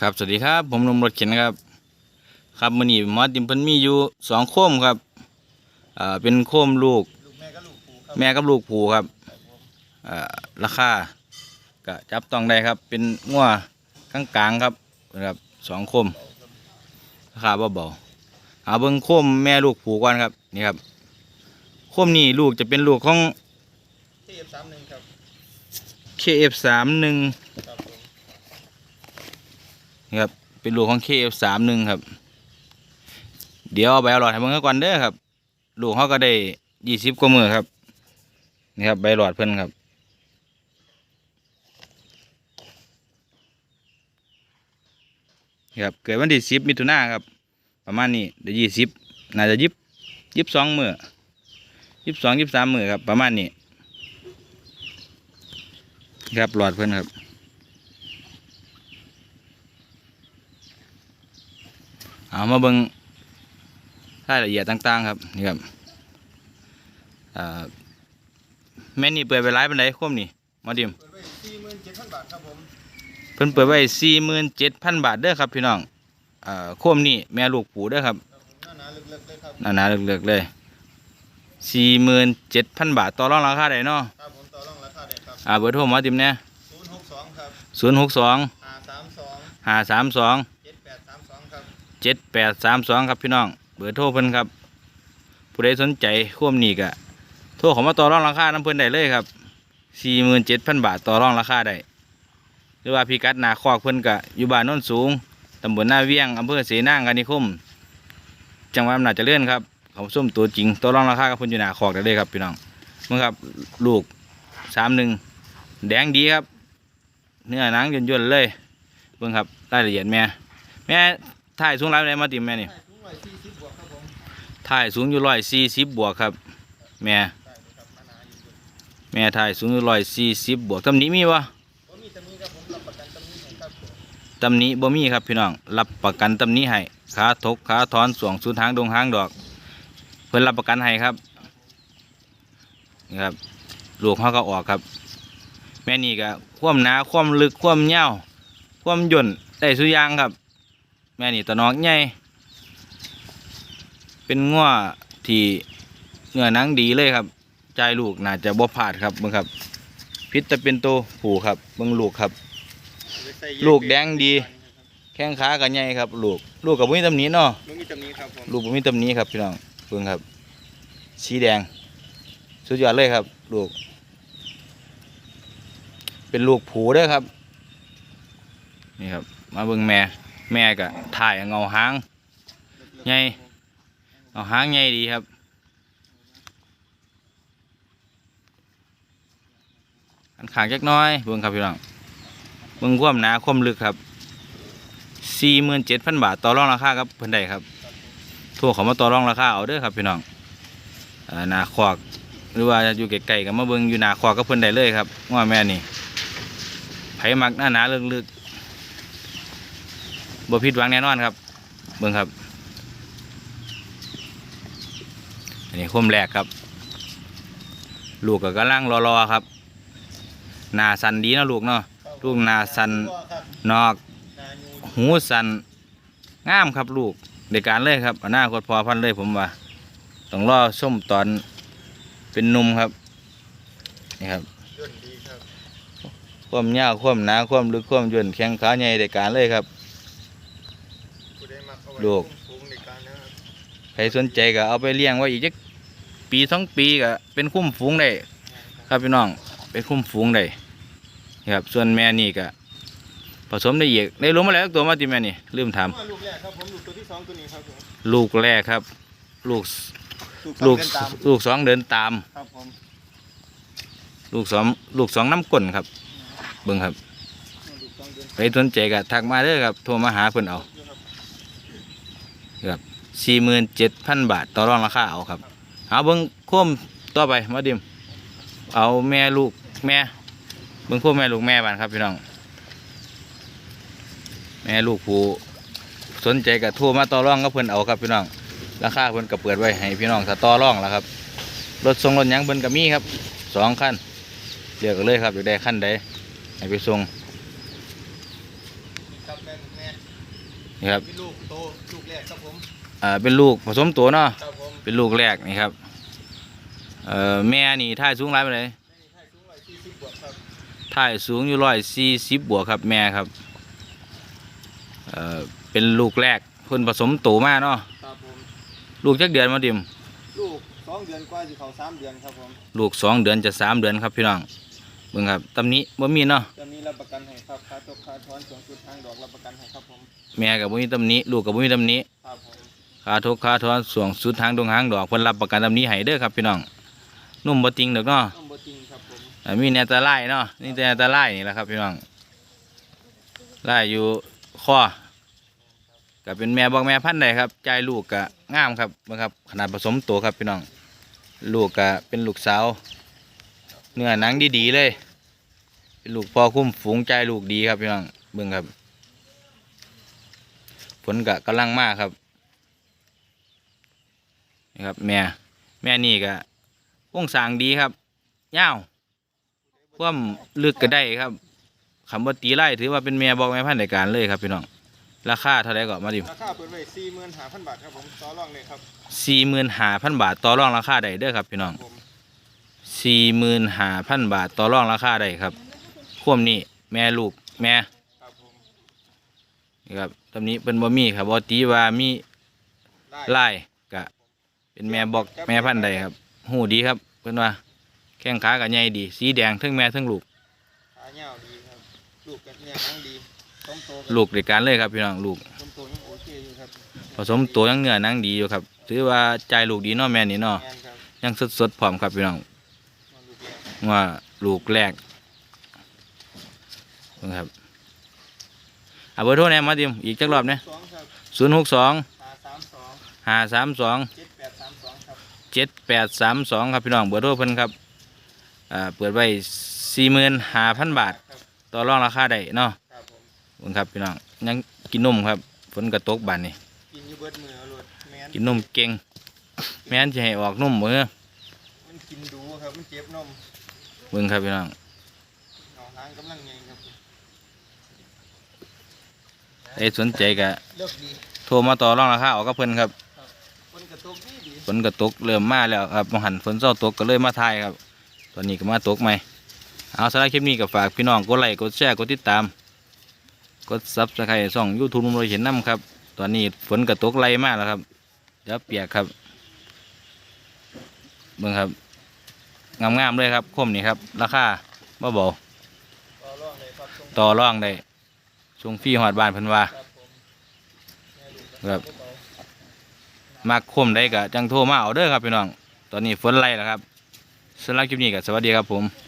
ครับสวัสดีครับ ผมหนมรถเข็นครับ ครับมือนี้หมอติมเพิ่นมีอยู่สองโคมครับอ่าเป็นโคมลูกลูกแม่ก็ลูกผูครับแม่กับลูกผูครับอ่าราคาก็จับต้องได้ครับ เป็นงัวกลางกลางๆครับนะครับสองโคมราคาเบาๆเอาเบิ่งโคมแม่ลูกผูก่อนครับนี่ครับโคมนี่ลูกจะเป็นลูกของที่เอฟสามหนึ่งครับ KF31 ครับผมนี่ ครับ เป็นลูกของ KF31 ครับ เดี๋ยวเอาใบหลอดให้เบิ่งเขาก่อนเด้อครับ ลูกเขาก็ได้ยี่สิบกว่ามือครับ นี่ครับใบหลอดเพิ่นครับนี่ครับเกิดวันที่สิบมิถุนาครับ ประมาณนี้เดี๋ยวยี่สิบน่าจะยิบยิบสองมือยิบสองยิบสามมือครับ ประมาณนี้นี่ครับหลอดเพิ่อนครับ เอามาเบิ่งรายละเอียดต่าง ๆ ครับนี่ครับอ่าแม่นี่เปิดไปหลายปันไดคมนี่หมาดิมเปิดไว้สี่หมื่นเจ็ดพันบาทครับผมเพิ่นเปิดไว้สี่หมื่นเจ็ดพันบาทเด้อครับพี่น้องอ่าโคมนี่แม่ลูกผูเด้อครับครับผมหน้าหนาลึกๆเลยครับหนาๆเลือกๆเลยสี่หมื่นเจ็ดพันบาทต่อรองราคาได้เนาะครับผมต่อรองราคาได้ครับอ่าเบอร์โทรหมอดิมเนี่ยศูนย์หกสองครับศูนย์หกสองห้าสามสองห้าสามสองเจ็ดแปดสามสองครับ เจ็ดแปดสามสองครับพี่น้อง เบอร์โทรเพิ่นครับ ผู้ใดสนใจโคมนี่ก็โทรเขามาต่อรองราคาน้ำเพิ่นได้เลยครับสี่หมื่นเจ็ดพันบาทต่อรองราคาได้หรือว่าพิกัดหนาคอกเพิ่นก็อยู่บ้านโน้นสูงตำบลหน้าเวียงอำเภอเสนางกานิคม จังหวัดอำนาจเจริญครับเขาส้มตัวจริงต่อรองราคากับเพิ่นอยู่หนาคอกได้เลยครับพี่น้องเมื่อครับลูกสามหนึ่งแดงดีครับ เนื้อหนังย่นๆเลยเบิ่งครับรายละเอียดแม่ แม่ ถ่ายสูงไรมาติมแม่นี่ใช่ถุงไว้สี่สิบบวกครับผมถ่ายสูงอยู่ร้อยสี่สิบบวกครับ แม่แม่ถ่ายสูงอยู่ร้อยสี่สิบบวกตำหนิมีวะผมมีตำนี้ครับผมรับประตำนี้ให้ครับผมตำหนิบ่มีครับพี่น้องรับประกันตำหนิให้ขาทกขาถอนสวงสุดหางดงหางดอก เพิ่นรับประกันให้ครับนี่ครับลูกเขาก็ออกครับ แม่นี่ก็ความหนาความลึกความยาความย่นได้สุยางครับ แม่นี่ตะนอกใหญ่เป็นง้อที่เนื้อหนังดีเลยครับใจายลูกน่าจะบ่พลาดครับเบิ่งครับ พิษจะเป็นตัวผู้ครับเบิ่งลูกครับเอาไว้ใส่ลูกแดงดี แข้งขากันใหญ่ครับ ลูกลูกกับมีตำหนิเนาะลูกมีตำนี้ครับผมลูกบ่มีตำหนิครับพี่น้องเบิ่งครับ สีแดง สุดยอดเลยครับ ลูก เป็นลูกผูเด้อครับ นี่ครับ มาเบิ่งแม่ แม่ก็ถ่ายเงาหางใหญ่เอาหางใหญ่ดีครับอันขางจักน้อยเบิ่งครับพี่น้องเบิ่งความหนาความลึกครับสี่หมื่นเจ็ดพันบาทต่อรองราคาครับเพิ่นได้ครับทั่วเขามาต่อรองราคาเอาเด้อครับพี่น้องหนาควักหรือว่าอยู่ไกลๆกันมาเบิ่งอยู่หนาควักก็เพิ่นได้เลยครับง้อแม่นี่ไผมักหน้าหนาลึกๆ บ่ผิดหวังแน่นอนครับ เบิ่งครับ อันนี้คมแรกครับ ลูกก็กำลังรอๆครับ หนาสันดีนะลูกเนาะ ลูกหนาสันนอก หูสันงามครับลูกเด็กการเลยครับอนาคตพอพันเลยผมว่า ต้องรอส้มตอนเป็นนุ่มครับ นี่ครับความยาวความหนาความลึกความย่นแข้งขาใหญ่เด็กการเลยครับ ผู้ใดมาเอาไว้ ลูกในการนะครับใครสนใจก็เอาไปเลี้ยงไว้อีกจักปีสองปีก็เป็นคุ้มฝูงได้ครับพี่น้องเป็นคุ้มฝูงได้ครับส่วนแม่นี่ก็ผสมได้อีกได้รู้มาแล้วตัวมาติแม่นี่ลืมถามลูกแรกครับผมลูกตัวที่สองตัวนี้ครับผมลูกแรกครับ ลูกลูกกสองเดือนตามลูกสองเดินตามครับผมลูกสองลูกสองน้ำก้นครับ เบิ่งครับลูกสนไปสนใจก็ทักมาเด้อครับโทรมาหาเพิ่อนเอา ครับสี่หมื่นเจ็ดพันบาทต่อรองราคาเอาครับ เอาเบิ่งโค้มต่อไปมาดิม เอาแม่ลูกแม่เบิ่งโค้มแม่ลูกแม่บ้านครับพี่น้อง แม่ลูกผู้สนใจก็โทรมาต่อรองกับเพิ่นเอาครับพี่น้อง ราคาเพิ่นก็เปิดไว้ให้พี่น้องถ้าต่อรองแล้วครับ รถส่งรถยังเพิ่นก็มีครับสองคันเลือกเอาเลยครับอยากได้คันใดให้ไปส่งครับแม่แม่นี่ครับ เป็นลูกโตลูกแรกครับผมอ่าเป็นลูกผสมตัวเนาะครับผมเป็นลูกแรกนี่ครับเอ่อแม่นี่ท่ายสูงไรไปเลยแม่นี่ให้สูงร้อยสี่สิบบวกครับท่ายสูงอยู่ร้อยสี่สิบบวกครับแม่ครับเอ่อเป็นลูกแรกเพิ่นผสมตัวมาเนาะครับผมลูกจักเดือนมาดิม ลูกสองเดือนกว่าสิเขาสามเดือนครับผมลูกสองเดือนจะสามเดือนครับพี่น้องเบิ่งครับตำหนี้บ่มีเนาะจะมีรับประกันให้ครับค่าตกค่าถอนสองจุดทางดอกรับประกันให้ครับผมแม่กับบ่มีตำหนี้ลูกกับบ่มีตำหนี้ครับผมค่าทุกค่าทอนส่วงสุดทางดวงหางดอกเพิ่นรับประกันตำหนี้ให้เด้อครับพี่น้องนุ่มบ่จริงดอกเนาะต้องบจริงครับผมอ่ามีแนวตะไลเนาะนี่แต่แนวตะไลนี่แหละครับพี่น้องไล่อยู่คอก็เป็นแม่บอกแม่พันธุ์ใดครับใจายลูกก็งามครับเบิ่งครับ ขนาดผสมตัวครับพี่น้อง ลูกก็เป็นลูกสาว เนื้อหนังดีๆเลย เป็นลูกพ่อคุ้มฝูงใจายลูกดีครับพี่น้องเบิ่งครับ ผลก็กำลังมากครับนี่ครับ แม่ แม่นี่ก็วงสร้างดีครับยาวความลึกก็ได้ครับคำว่าตีไล่ถือว่าเป็นแม่บอกแม่พันธุ์ในการเลยครับพี่น้องราคาเท่าไรก็มาดิราคาเปิดไว้สี่หมื่นห้าพันบาทครับผมต่อรองเลยครับสี่หมื่นห้าพันบาทต่อรองราคาได้เด้อครับพี่น้องผมสี่หมื่นห้าพันบาทต่อรองราคาได้ครับ ควมนี้แม่ลูกแม่ครับผมนี่ครับตำนี้เป็นบ่มีครับบ่ตีว่ามีได้ไล่กะ เป็นแม่บอกแม่พันธุ์ใดครับ หูดีครับเพิ่นว่า แข้งขากับใหญ่ดี สีแดงทั้งแม่ทั้งลูกขาเหี่ยวดีครับลูกกับเนี่ยนั่งดีต้มโตลูกในการเลยครับพี่น้องลูกต้มโตยังโอเคอยู่ครับผสมตัวยังเนื้อหนังดีอยู่ครับถือว่าใจายลูกดีเนาะแม่นี่เนาะงานครับยังสดสดๆพร้อมครับพี่น้องมาลูกแรกว่าลูกแรก เบิ่งครับเอาเบอร์โทรแหนมาดิมอีกจักรอบเนี่ยสองครับศูนย์หกสองหาสามสองห้าสามสองเจ็ดแปดสามสองครับเจ็ดแปดสามสองครับพี่น้องเบอร์โทรเพิ่นครับอ่าเปิดไว้สี่หมื่นห้าพันบาท ครับต่อรองราคาได้เนาะครับผมเบิ่งครับพี่น้องยังกินนมครับฝนกระตกบานนี่กินอยู่เบิดมือเอาโลดแมนกินนมเก่งแม่นจะให้ออกนมมือมันกินดูครับมันเจ็บนมเบิ่งครับพี่น้องเอาหางกำลังไงค รับใครสนใจก็เลิกดีโทรมาต่อรองราคาออกกับเพิ่นครับคนกระตุกดีดีฝนก็ตกเริ่มมาแล้วครับมหันฝนเศร้าตกก็เลยมาทายครับ ตอนนี้ก็มาตกใหม่เอาสำหรับคลิปนี้ก็ฝากพี่น้องกดไลค์กดแชร์กดติดตาม กดซับสไครต์ช่องยูทูบมุมเราเห็นน้ำครับ ตอนนี้ฝนก็ตกไล่มากแล้วครับเดี๋ยวเปียกครับเบิ่งครับงามๆเลยครับคมนี่ครับ ราคาบ่เบาต่อรองเลยครับตรงต่อรองได้ ส่งฟรีหอดบ้านเพิ่นว่าครับมแบบามักคมได้ก็จังโทรมาเอาเด้อครับพี่น้อง ตอนนี้ฝนไล่แล้วครับสำหรับคลิปนี้ก็สวัสดีครับผม